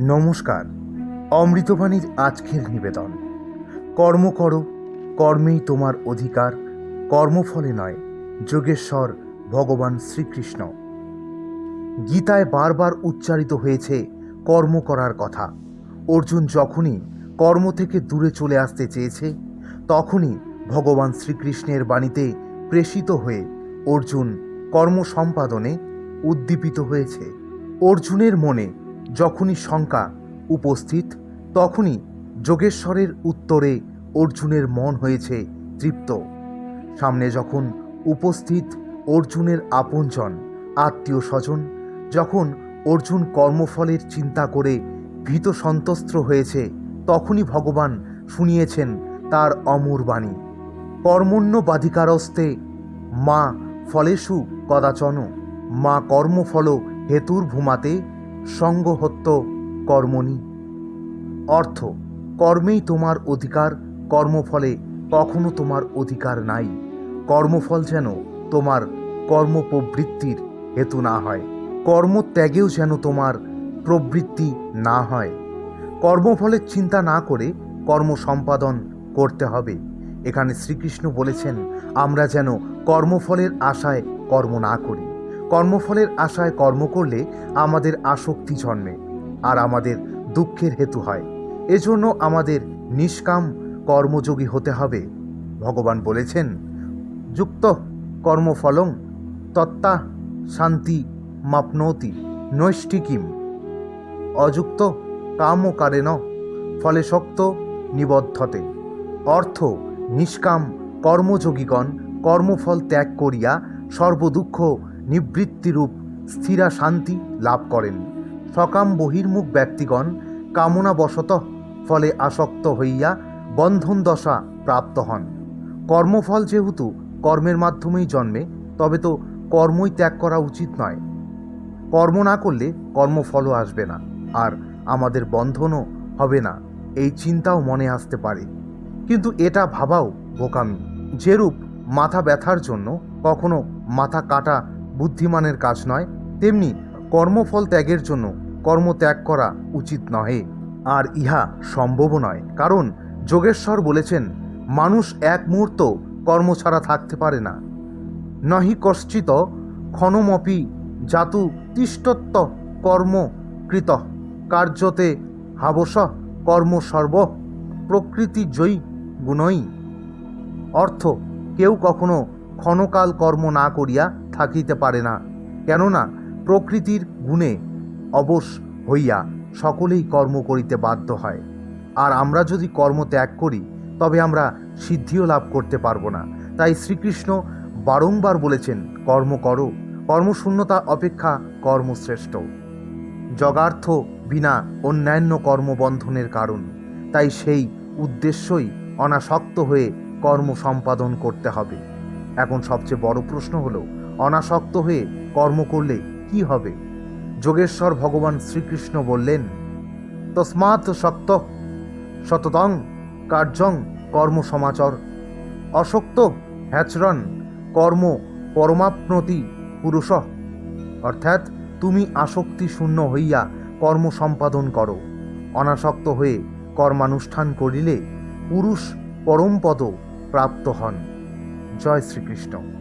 নমস্কার। অমৃতবাণীর আজকের নিবেদন। কর্ম করো, কর্মেই তোমার অধিকার, কর্মফলে নয়, যোগেশ্বর ভগবান শ্রীকৃষ্ণ। গীতায় বারবার উচ্চারিত হয়েছে, কর্ম করার কথা। অর্জুন যখনই কর্ম থেকে দূরে চলে আসতে চেয়েছে, তখনই ভগবান শ্রীকৃষ্ণের বাণীতে প্রেষিত হয়ে অর্জুন কর্ম সম্পাদনে উদ্দীপিত হয়েছে। অর্জুনের মনে যখনই শঙ্কা উপস্থিত, তখনই যোগেশ্বরের উত্তরে অর্জুনের মন হয়েছে তৃপ্ত। সামনে যখন উপস্থিত অর্জুনের আপনজন, আত্মীয় স্বজন, যখন অর্জুন কর্মফলের চিন্তা করে ভীত সন্তস্ত্র হয়েছে, তখনই ভগবান শুনিয়েছেন তার অমর বাণী। কর্মণ্য বাধিকারস্তে মা ফলেষু কদাচন, মা কর্মফল হেতুর ভূমাতে সঙ্গহত্য কর্মণি। অর্থ, কর্মেই তোমার অধিকার, কর্মফলে কখনো তোমার অধিকার নাই। কর্মফল যেন তোমার কর্মপ্রবৃত্তির হেতু না হয়। কর্মত্যাগেও যেন তোমার প্রবৃত্তি না হয়। কর্মফলের চিন্তা না করে কর্ম সম্পাদন করতে হবে। এখানে শ্রীকৃষ্ণ বলেছেন, আমরা যেন কর্মফলের আশায় কর্ম না করি। কর্মফলের আশায় কর্ম করলে আমাদের আসক্তি জন্মে আর আমাদের দুঃখের হেতু হয়। এজন্য আমাদের নিষ্কাম কর্মযোগী হতে হবে। ভগবান বলেছেন, যুক্ত কর্মফলং তত্ত্বা শান্তি মাপনৌতি নৈষ্ঠিকিম। অযুক্ত কাম ও কারেন ফলে শক্ত নিবদ্ধতে। অর্থ নিষ্কাম কর্মযোগীগণ কর্মফল ত্যাগ করিয়া সর্বদুঃখ নিবৃত্তিরূপ স্থিরা শান্তি লাভ করেন। সকাম বহির্মুখ ব্যক্তিগণ কামনাবশত ফলে আসক্ত হইয়া বন্ধন দশা প্রাপ্ত হন। কর্মফল যেহেতু কর্মের মাধ্যমেই জন্মে, তবে তো কর্মই ত্যাগ করা উচিত নয়। কর্ম না করলে কর্মফলও আসবে না, আর আমাদের বন্ধনও হবে না, এই চিন্তাও মনে আসতে পারে। কিন্তু এটা ভাবাও বোকামি। যেরূপ মাথা ব্যথার জন্য কখনো মাথা কাটা বুদ্ধিমানের কাজ নয়, তেমনি কর্মফল ত্যাগের জন্য কর্ম ত্যাগ করা উচিত নহে। আর ইহা সম্ভবও নয়, কারণ যোগেশ্বর বলেছেন, মানুষ এক মুহূর্ত কর্ম ছাড়া থাকতে পারে না। নহি কশ্চিত ক্ষণমপি জাতু তিষ্টত্ব কর্ম কৃত কার্যতে হাবস কর্ম সর্ব প্রকৃতি জয়ী গুণই। অর্থ, কেউ কখনো ক্ষণকাল কর্ম না করিয়া থাকিতে পারে না, কেননা প্রকৃতির গুণে অবশ হইয়া সকলেই কর্ম করিতে বাধ্য হয়। আর আমরা যদি কর্ম ত্যাগ করি, তবে আমরা সিদ্ধিও লাভ করতে পারব না। তাই শ্রীকৃষ্ণ বারংবার বলেছেন, কর্ম করো, কর্মশূন্যতা অপেক্ষা কর্মশ্রেষ্ঠ। জগার্থ বিনা অন্যান্য কর্মবন্ধনের কারণ, তাই সেই উদ্দেশ্যই অনাসক্ত হয়ে কর্ম সম্পাদন করতে হবে। এখন সবচেয়ে বড় প্রশ্ন হলো অনাসক্ত হয়ে কর্ম করলে কি হবে? যোগেশ্বর ভগবান শ্রীকৃষ্ণ বললেন, তস্মাৎ শক্ত শততং কার্যং কর্ম সমাচর। অশক্ত হ্যাচরণ কর্ম পরমাপ্নতি পুরুষ। অর্থাৎ তুমি আসক্তি শূন্য হইয়া কর্ম সম্পাদন করো। অনাসক্ত হয়ে কর্মানুষ্ঠান করিলে পুরুষ পরমপদ প্রাপ্ত হন। জয় শ্রীকৃষ্ণ।